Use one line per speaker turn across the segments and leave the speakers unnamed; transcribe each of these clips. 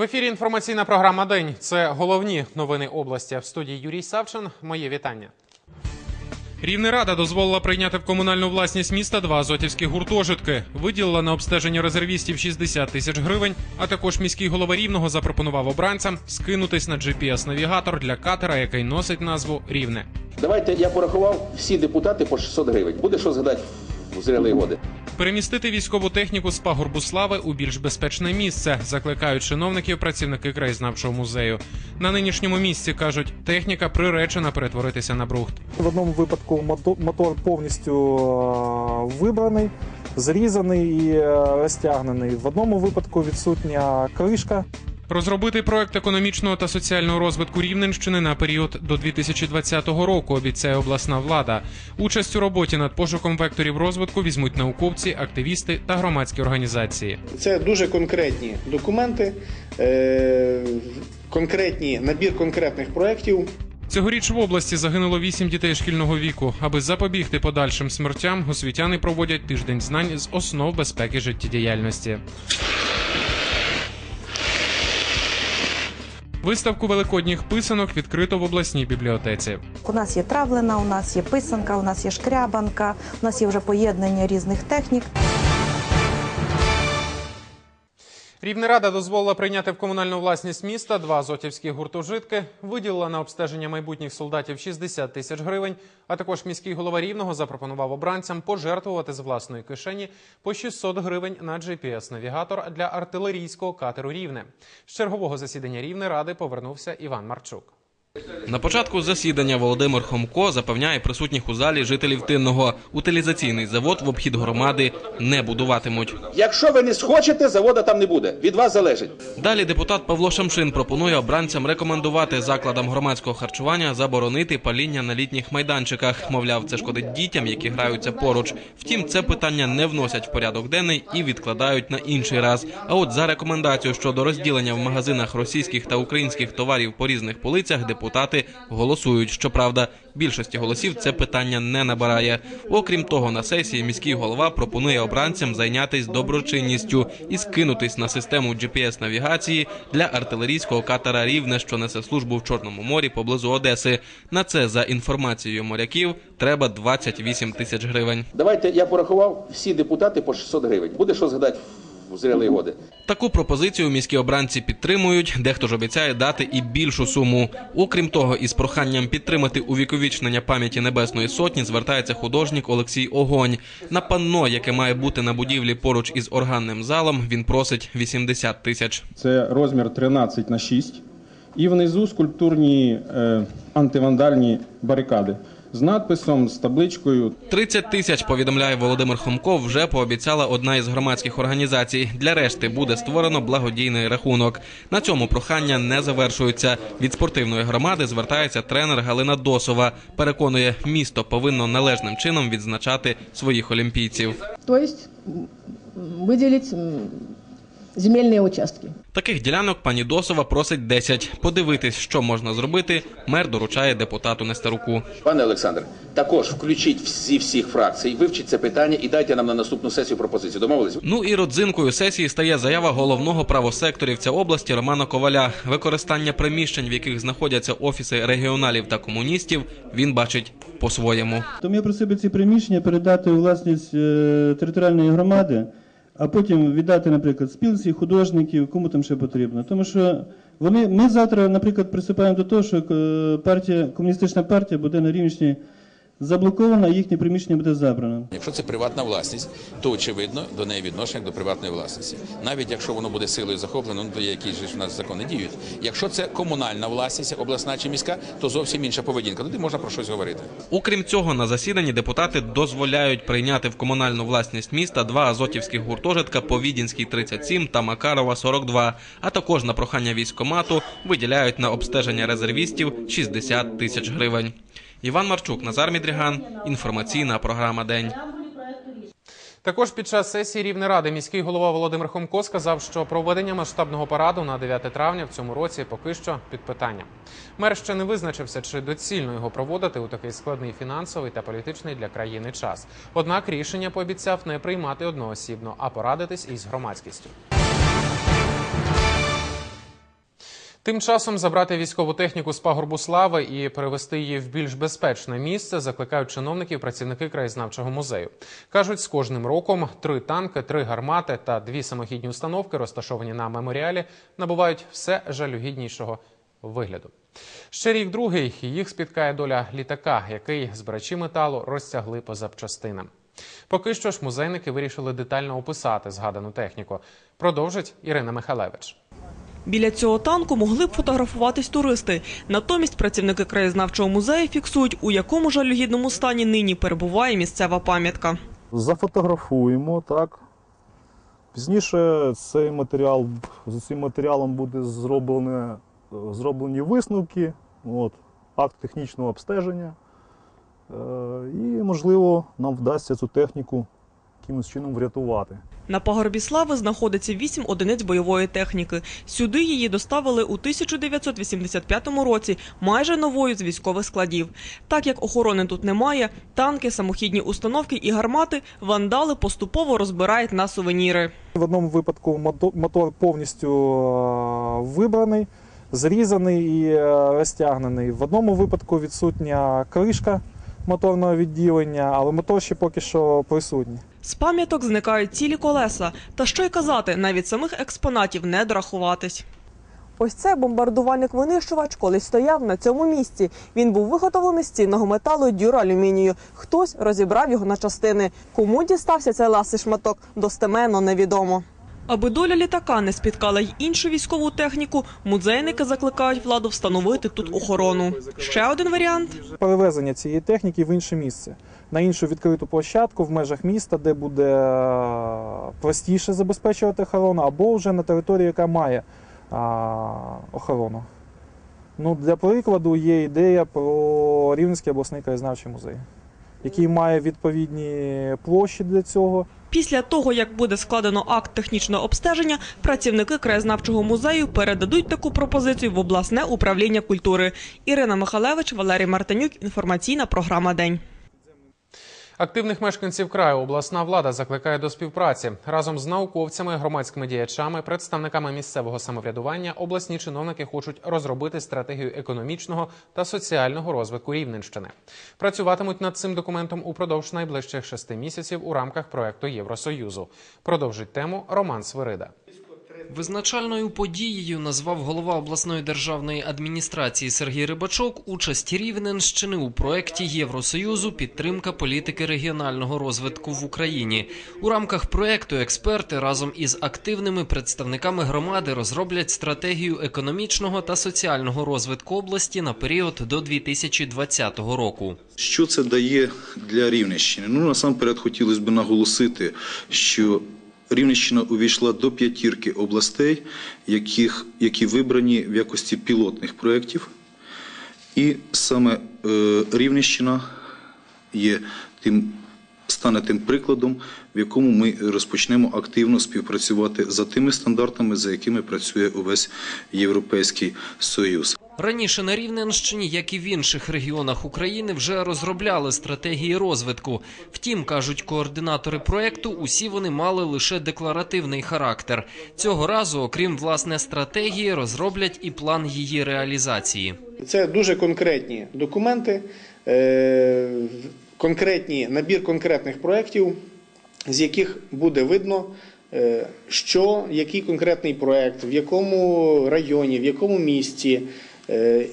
В ефірі інформаційна програма День. Це головні новини області. В студії Юрій Савчин. Моє вітання. Рівна рада дозволила прийняти в комунальну власність міста два азотівські гуртожитки. Виділила на обстеження резервістів 60 тисяч гривень. А також міський голова рівного запропонував обранцям скинутись на GPS-навігатор для катера, який носить назву Рівне.
Давайте я порахував всі депутати по 600 гривень. Буде що згадати в зрілої годи.
Перемістити військову техніку з пагорбу слави у більш безпечне місце, закликають чиновників працівники краєзнавчого музею. На нинішньому місці кажуть, техніка приречена перетворитися на брухт.
В одному випадку мото- мотор повністю е, вибраний, зрізаний і е, розтягнений. В одному випадку відсутня кришка.
Розробити проект економічного та соціального розвитку Рівненщини на період до 2020 року обіцяє обласна влада. Участь у роботі над пошуком векторів розвитку візьмуть науковці, активісти та громадські організації.
Це дуже конкретні документи, е, конкретні набір конкретних проєктів.
Цьогоріч в області загинуло вісім дітей шкільного віку. Аби запобігти подальшим смертям, освітяни проводять тиждень знань з основ безпеки життєдіяльності. Виставку великодніх писанок відкрито в обласній бібліотеці.
У нас є травлена, у нас є писанка, у нас є шкрябанка, у нас є вже поєднання різних технік.
Рівнерада дозволила прийняти в комунальну власність міста два азотівські гуртожитки, виділила на обстеження майбутніх солдатів 60 тисяч гривень. А також міський голова рівного запропонував обранцям пожертвувати з власної кишені по 600 гривень на GPS-навігатор для артилерійського катеру Рівне. З чергового засідання Рівнеради повернувся Іван Марчук.
На початку засідання Володимир Хомко запевняє присутніх у залі жителів Тинного. Утилізаційний завод в обхід громади не будуватимуть.
Якщо ви не схочете, завода там не буде. Від вас залежить.
Далі депутат Павло Шамшин пропонує обранцям рекомендувати закладам громадського харчування заборонити паління на літніх майданчиках. Мовляв, це шкодить дітям, які граються поруч. Втім, це питання не вносять в порядок денний і відкладають на інший раз. А от за рекомендацію щодо розділення в магазинах російських та українських товарів по різних полицях депутати голосують. Щоправда, більшості голосів це питання не набирає. Окрім того, на сесії міський голова пропонує обранцям зайнятися доброчинністю і скинутись на систему GPS-навігації для артилерійського катера Рівне, що несе службу в Чорному морі поблизу Одеси. На це за інформацією моряків треба 28 тисяч гривень.
Давайте я порахував всі депутати по 600 гривень. Буде що згадати в зрілої годи.
Таку пропозицію міські обранці підтримують. Дехто ж обіцяє дати і більшу суму. Окрім того, із проханням підтримати увіковічнення пам'яті Небесної Сотні звертається художник Олексій Огонь. На панно, яке має бути на будівлі поруч із органним залом, він просить 80 тисяч.
Це розмір 13 на 6. І внизу скульптурні е, антивандальні барикади з надписом, з табличкою
30 тисяч, повідомляє Володимир Хомко, вже пообіцяла одна із громадських організацій. Для решти буде створено благодійний рахунок. На цьому прохання не завершуються. Від спортивної громади звертається тренер Галина Досова. Переконує, місто повинно належним чином відзначати своїх олімпійців.
То есть земельные участки.
Таких ділянок пані Досова просить 10. Подивитись, що можна зробити. Мер доручає депутату Нестеруку.
Пане Олександр, також включіть всі всіх фракцій, вивчіть це питання і дайте нам на наступну сесію пропозицію. Домовились?
Ну і родзинкою сесії стає заява головного правосекторівця області Романа Коваля. Використання приміщень, в яких знаходяться офіси регіоналів та комуністів, він бачить по-своєму.
Тому я просив би ці приміщення передати у власність е, територіальної громади, а потім віддати, наприклад, спілці, художників, кому там ще потрібно. Тому що вони, ми завтра, наприклад, приступаємо до того, що е, партія, комуністична партія буде на Рівненщині заблокована, а їхнє приміщення буде забрано.
Якщо це приватна власність, то очевидно до неї відношення до приватної власності. Навіть якщо воно буде силою захоплено, ну то є якісь ж у нас закони діють. Якщо це комунальна власність, обласна чи міська, то зовсім інша поведінка. Тоді можна про щось говорити.
Окрім цього, на засіданні депутати дозволяють прийняти в комунальну власність міста два азотівських гуртожитка по Відінській 37 та Макарова 42, а також на прохання військомату виділяють на обстеження резервістів 60 тисяч гривень. Іван Марчук, Назар Мідріган. Інформаційна програма День.
Також під час сесії Рівнеради міський голова Володимир Хомко сказав, що проведення масштабного параду на 9 травня в цьому році поки що під питанням. Мер ще не визначився, чи доцільно його проводити у такий складний фінансовий та політичний для країни час. Однак рішення пообіцяв не приймати одноосібно, а порадитись із громадськістю. Тим часом забрати військову техніку з пагорбу слави і перевести її в більш безпечне місце закликають чиновників працівники краєзнавчого музею. кажуть, з кожним роком три танки, три гармати та дві самохідні установки, розташовані на меморіалі, набувають все жалюгіднішого вигляду. Ще рік другий їх спіткає доля літака, який збирачі металу розтягли по запчастинам. Поки що ж музейники вирішили детально описати згадану техніку. Продовжить Ірина Михалевич.
Біля цього танку могли б фотографуватись туристи. Натомість працівники краєзнавчого музею фіксують, у якому жалюгідному стані нині перебуває місцева пам'ятка.
Зафотографуємо, так. Пізніше цей матеріал, за цим матеріалом буде зроблене, зроблені висновки, от, акт технічного обстеження. Е, І, можливо, нам вдасться цю техніку якимось чином врятувати.
На пагорбі слави знаходиться вісім одиниць бойової техніки. Сюди її доставили у 1985 році, майже новою з військових складів. Так як охорони тут немає, танки, самохідні установки і гармати вандали поступово розбирають на сувеніри.
В одному випадку мото- мотор повністю е, вибраний, зрізаний і е, розтягнений. В одному випадку відсутня кришка моторного відділення, але мотор ще поки що присутній.
З пам'яток зникають цілі колеса. Та що й казати, навіть самих експонатів не дорахуватись. Ось це бомбардувальник-винищувач колись стояв на цьому місці. Він був виготовлений з цінного металу дюралюмінію. Хтось розібрав його на частини. Кому дістався цей ласий шматок, достеменно невідомо. Аби доля літака не спіткала й іншу військову техніку, музейники закликають владу встановити тут охорону. Ще один варіант
Перевезення цієї техніки в інше місце, на іншу відкриту площадку в межах міста, де буде е, простіше забезпечувати охорону, або вже на території, яка має а, охорону. Ну, для прикладу, є ідея про Рівненський обласний краєзнавчий музей, який має відповідні площі для цього.
Після того, як буде складено акт технічного обстеження, працівники краєзнавчого музею передадуть таку пропозицію в обласне управління культури. Ірина Михалевич, Валерій Мартинюк. Інформаційна програма День.
Активних мешканців краю обласна влада закликає до співпраці разом з науковцями, громадськими діячами, представниками місцевого самоврядування. Обласні чиновники хочуть розробити стратегію економічного та соціального розвитку Рівненщини. Працюватимуть над цим документом упродовж найближчих шести місяців у рамках проекту Євросоюзу. Продовжить тему Роман Свирида.
Визначальною подією назвав голова обласної державної адміністрації Сергій Рибачок участь Рівненщини у проєкті Євросоюзу підтримка політики регіонального розвитку в Україні. У рамках проєкту експерти разом із активними представниками громади розроблять стратегію економічного та соціального розвитку області на період до 2020 року.
Що це дає для Рівненщини? Ну насамперед хотілося б наголосити, що Рівненщина увійшла до п'ятірки областей, яких, які вибрані в якості пілотних проєктів. І саме е, Рівненщина є тим, стане тим прикладом, в якому ми розпочнемо активно співпрацювати за тими стандартами, за якими працює увесь Європейський Союз.
Раніше на Рівненщині, як і в інших регіонах України, вже розробляли стратегії розвитку. Втім, кажуть координатори проекту, усі вони мали лише декларативний характер. Цього разу, окрім власне стратегії, розроблять і план її реалізації.
Це дуже конкретні документи, е, конкретні набір конкретних проєктів, з яких буде видно, е, що який конкретний проєкт, в якому районі, в якому місті,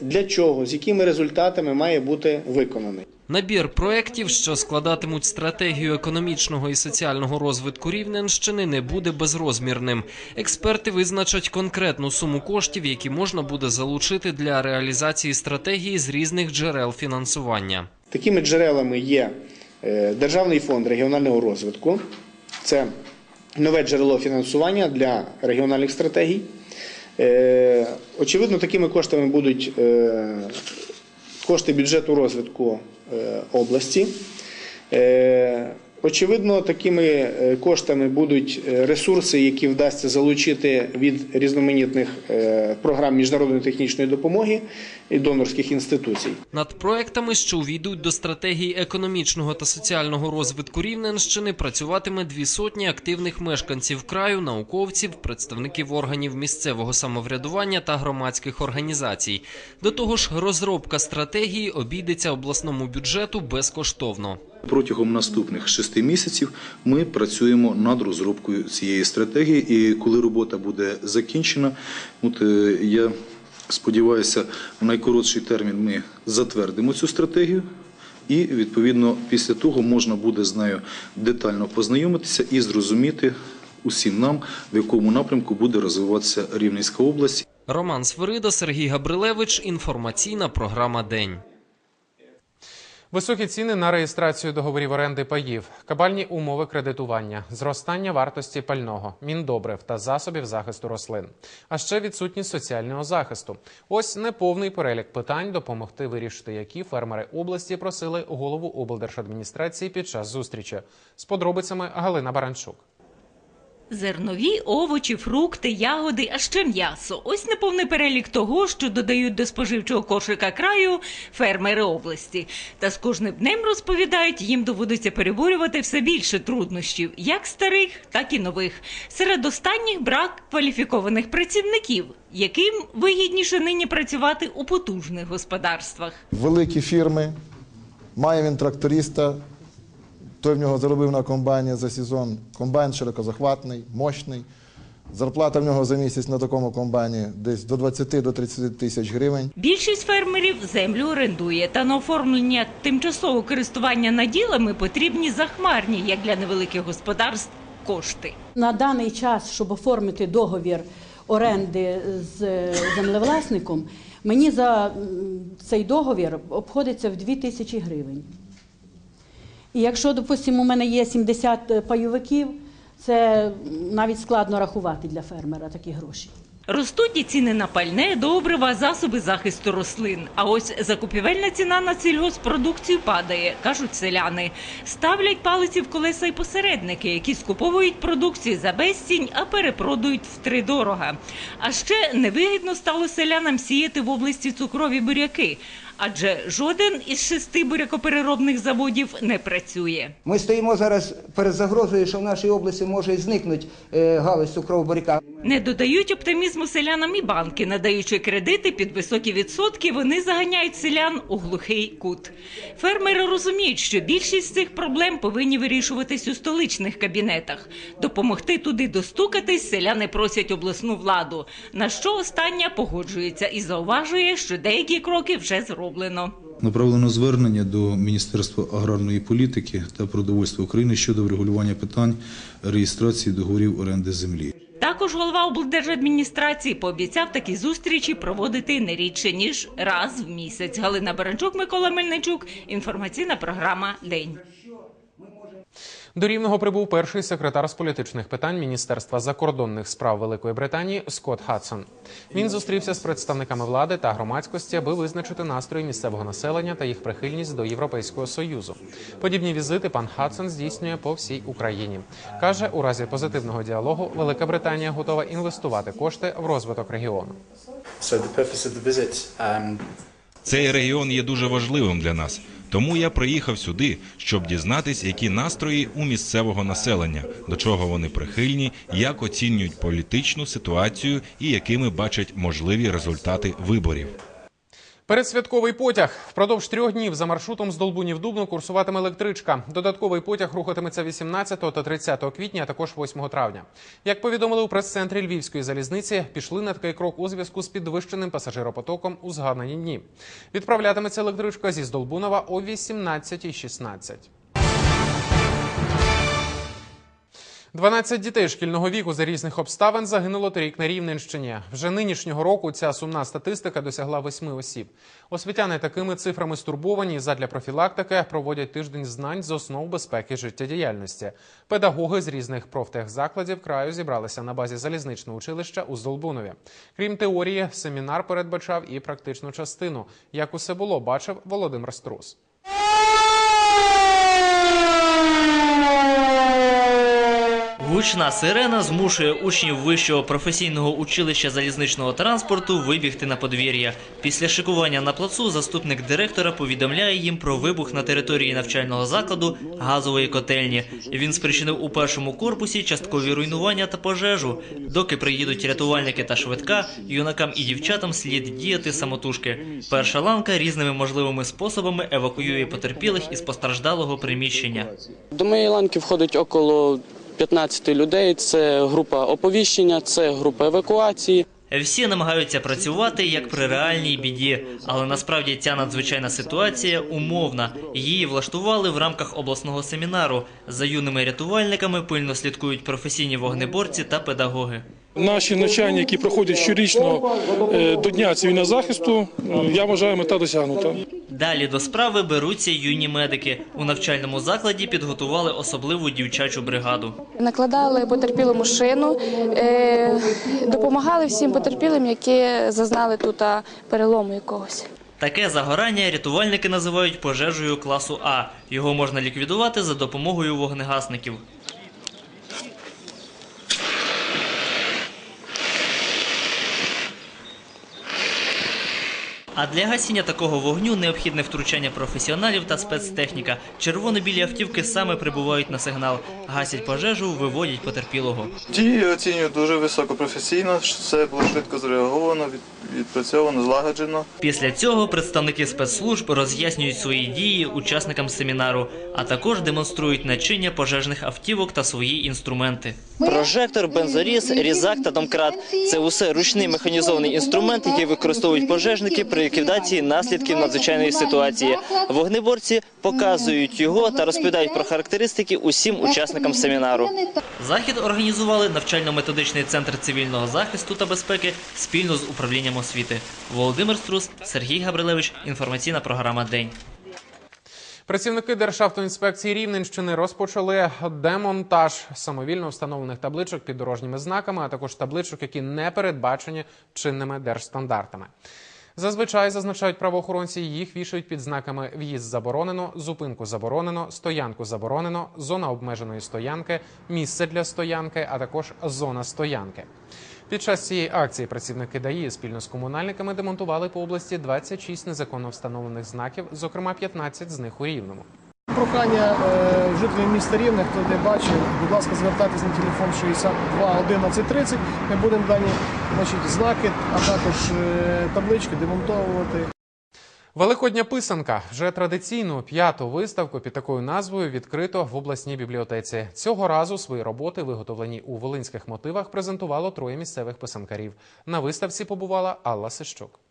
для чого, з якими результатами має бути виконаний.
Набір проєктів, що складатимуть стратегію економічного і соціального розвитку Рівненщини, не буде безрозмірним. Експерти визначать конкретну суму коштів, які можна буде залучити для реалізації стратегії з різних джерел фінансування.
Такими джерелами є е, Державний фонд регіонального розвитку, це нове джерело фінансування для регіональних стратегій. Е, Очевидно, такими коштами будуть е, кошти бюджету розвитку е, області. Очевидно, такими е, коштами будуть е, ресурси, які вдасться залучити від різноманітних е, програм міжнародної технічної допомоги і донорських інституцій.
Над проектами, що увійдуть до стратегії економічного та соціального розвитку Рівненщини, працюватиме дві сотні активних мешканців краю, науковців, представників органів місцевого самоврядування та громадських організацій. До того ж, розробка стратегії обійдеться обласному бюджету безкоштовно.
Протягом наступних шести місяців ми працюємо над розробкою цієї стратегії, і коли робота буде закінчена, от е, я сподіваюся, в найкоротший термін ми затвердимо цю стратегію. І відповідно після того можна буде з нею детально познайомитися і зрозуміти усім нам, в якому напрямку буде розвиватися Рівненська область.
Роман Свирида, Сергій Габрилевич. Інформаційна програма День.
Високі ціни на реєстрацію договорів оренди паїв, кабальні умови кредитування, зростання вартості пального, міндобрив та засобів захисту рослин, а ще відсутність соціального захисту. Ось неповний перелік питань, допомогти вирішити, які фермери області просили голову облдержадміністрації під час зустрічі. З подробицями Галина Баранчук.
Зернові, овочі, фрукти, ягоди, а ще м'ясо. Ось неповний перелік того, що додають до споживчого кошика краю фермери області. Та з кожним днем розповідають, їм доводиться переборювати все більше труднощів, як старих, так і нових. Серед останніх брак кваліфікованих працівників, яким вигідніше нині працювати у потужних господарствах.
великі фірми, має він тракториста, той в нього заробив на комбайні за сезон. Комбайн широкозахватний, мощний. Зарплата в нього за місяць на такому комбайні десь до 20 до 30 тисяч гривень.
Більшість фермерів землю орендує, та на оформлення тимчасового користування наділами потрібні захмарні, як для невеликих господарств, кошти.
На даний час, щоб оформити договір оренди з е, землевласником, мені за цей договір обходиться в 2 тисячі гривень. І якщо, допустимо, у мене є 70 пайовиків, це навіть складно рахувати для фермера такі гроші.
Ростуть і ціни на пальне, добрива, засоби захисту рослин. А ось закупівельна ціна на сільгоспродукцію падає, кажуть селяни. Ставлять палиці в колеса й посередники, які скуповують продукцію за безцінь, а перепродають втридорога. А ще невигідно стало селянам сіяти в області цукрові буряки, адже жоден із шести бурякопереробних заводів не працює.
Ми стоїмо зараз перед загрозою, що в нашій області може зникнути е, галузь цукрового буряка.
Не додають оптимізму селянам і банки, надаючи кредити під високі відсотки, вони заганяють селян у глухий кут. Фермери розуміють, що більшість цих проблем повинні вирішуватись у столичних кабінетах. Допомогти туди достукатись селяни просять обласну владу. На що остання погоджується і зауважує, що деякі кроки вже зроблено.
Направлено звернення до Міністерства аграрної політики та продовольства України щодо врегулювання питань реєстрації договорів оренди землі.
Також голова облдержадміністрації пообіцяв такі зустрічі проводити не рідше ніж раз в місяць. Галина Баранчук, Микола Мельничук. Інформаційна програма День.
До Рівного прибув перший секретар з політичних питань Міністерства закордонних справ Великої Британії Скотт Хадсон. Він зустрівся з представниками влади та громадськості, аби визначити настрої місцевого населення та їх прихильність до Європейського союзу. Подібні візити пан Хадсон здійснює по всій Україні. каже, у разі позитивного діалогу Велика Британія готова інвестувати кошти в розвиток регіону.
Цей регіон є дуже важливим для нас. Тому я приїхав сюди, щоб дізнатись, які настрої у місцевого населення, до чого вони прихильні, як оцінюють політичну ситуацію і якими бачать можливі результати виборів.
Передсвятковий потяг впродовж трьох днів за маршрутом з Долбунів Дубно курсуватиме електричка. Додатковий потяг рухатиметься 18 та 30 квітня, а також 8 травня. Як повідомили у прес-центрі Львівської залізниці, пішли на такий крок у зв'язку з підвищеним пасажиропотоком у згадані дні. Відправлятиметься електричка зі Здолбунова о 18.16. 12 дітей шкільного віку за різних обставин загинуло торік на Рівненщині. Вже нинішнього року ця сумна статистика досягла восьми осіб. Освітяни такими цифрами стурбовані задля профілактики проводять тиждень знань з основ безпеки життєдіяльності. Педагоги з різних профтехзакладів краю зібралися на базі залізничного училища у Здолбунові. Крім теорії, семінар передбачав і практичну частину. Як усе було, бачив Володимир Струс.
Гучна сирена змушує учнів вищого професійного училища залізничного транспорту вибігти на подвір'я. Після шикування на плацу заступник директора повідомляє їм про вибух на території навчального закладу газової котельні. Він спричинив у першому корпусі часткові руйнування та пожежу. Доки приїдуть рятувальники та швидка, юнакам і дівчатам слід діяти самотужки. Перша ланка різними можливими способами евакуює потерпілих із постраждалого приміщення.
До моєї ланки входить около 15 людей. Це група оповіщення, це група евакуації.
Всі намагаються працювати як при реальній біді, але насправді ця надзвичайна ситуація умовна. Її влаштували в рамках обласного семінару. За юними рятувальниками пильно слідкують професійні вогнеборці та педагоги.
Наші навчання, які проходять щорічно е, до Дня цивільного захисту, е, я вважаю, мета досягнута.
Далі до справи беруться юні медики. У навчальному закладі підготували особливу дівчачу бригаду.
Накладали потерпілому шину, е, допомагали всім потерпілим, які зазнали тут перелому якогось.
Таке загорання рятувальники називають пожежею класу А. Його можна ліквідувати за допомогою вогнегасників. А для гасіння такого вогню необхідне втручання професіоналів та спецтехніка. Червоно-білі автівки саме прибувають на сигнал, гасять пожежу, виводять потерпілого.
Дії оцінюю дуже високопрофесійно, що все було швидко зреаговано, від- відпрацьовано, злагоджено.
Після цього представники спецслужб роз'яснюють свої дії учасникам семінару, а також демонструють начиння пожежних автівок та свої інструменти. Прожектор, бензоріз, різак та домкрат це усе ручний механізований інструмент, який використовують пожежники при ліквідації наслідків надзвичайної ситуації. Вогнеборці показують його та розповідають про характеристики усім учасникам семінару. Захід організували навчально-методичний центр цивільного захисту та безпеки спільно з управлінням освіти. Володимир Струс, Сергій Габрилевич. Інформаційна програма День.
Працівники Державтоінспекції Рівненщини розпочали демонтаж самовільно встановлених табличок під дорожніми знаками, а також табличок, які не передбачені чинними держстандартами. Зазвичай зазначають правоохоронці, їх вішають під знаками в'їзд заборонено, зупинку заборонено, стоянку заборонено, зона обмеженої стоянки, місце для стоянки, а також зона стоянки. Під час цієї акції працівники ДАІ спільно з комунальниками демонтували по області 26 незаконно встановлених знаків, зокрема 15 з них у Рівному.
Прохання е, жителів міста Рівне, хто не бачив, будь ласка, звертайтесь на телефон 62 11 30. Ми будемо дані значить, знаки, а також е, таблички демонтовувати.
Великодня писанка вже традиційну п'яту виставку під такою назвою відкрито в обласній бібліотеці. Цього разу свої роботи, виготовлені у волинських мотивах, презентувало троє місцевих писанкарів. На виставці побувала Алла Сищук.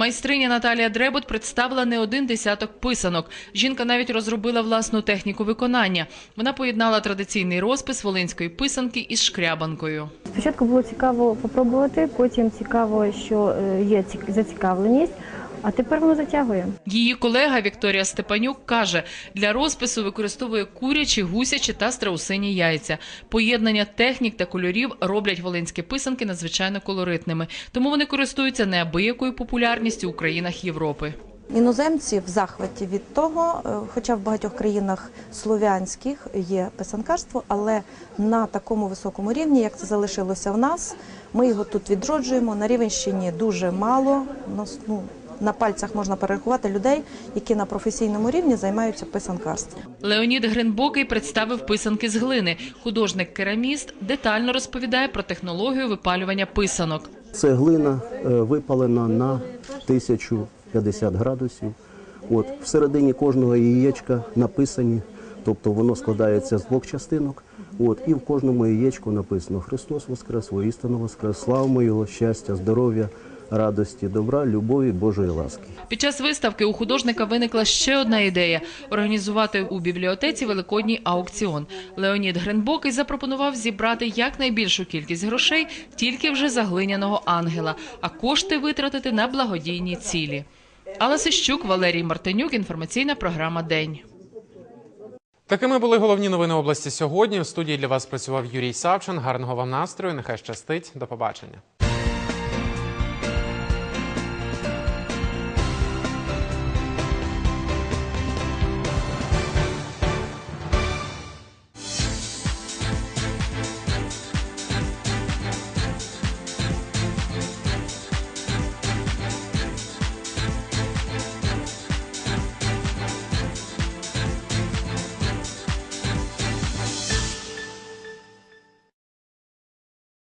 Майстриня Наталія Дребот представила не один десяток писанок. Жінка навіть розробила власну техніку виконання. Вона поєднала традиційний розпис волинської писанки із шкрябанкою.
Спочатку було цікаво попробувати, потім цікаво, що е, є ці- зацікавленість, а тепер воно затягує.
Її колега Вікторія Степанюк каже, для розпису використовує курячі, гусячі та страусині яйця. Поєднання технік та кольорів роблять волинські писанки надзвичайно колоритними, тому вони користуються неабиякою популярністю у країнах Європи.
Іноземці в захваті від того, е, хоча в багатьох країнах слов'янських є писанкарство, але на такому високому рівні, як це залишилося в нас, ми його тут відроджуємо. На Рівенщині дуже мало. У нас, ну, на пальцях можна перерахувати людей, які на професійному рівні займаються писанкарством.
Леонід Гринбокий представив писанки з глини. Художник-кераміст детально розповідає про технологію випалювання писанок.
Це глина е, випалена на 1050 градусів. От, всередині кожного яєчка написані, тобто воно складається з двох частинок. От, і в кожному яєчку написано Христос Воскрес, воістину Воскрес, слава Його, щастя, здоров'я, радості, добра, любові, Божої ласки.
Під час виставки у художника виникла ще одна ідея організувати у бібліотеці великодній аукціон. Леонід Гринбокий запропонував зібрати якнайбільшу кількість грошей тільки вже за глиняного ангела, а кошти витратити на благодійні цілі. Алла Сищук, Валерій Мартинюк. Інформаційна програма День.
Такими були головні новини області сьогодні. В студії для вас працював Юрій Савчин. Гарного вам настрою. Нехай щастить. До побачення.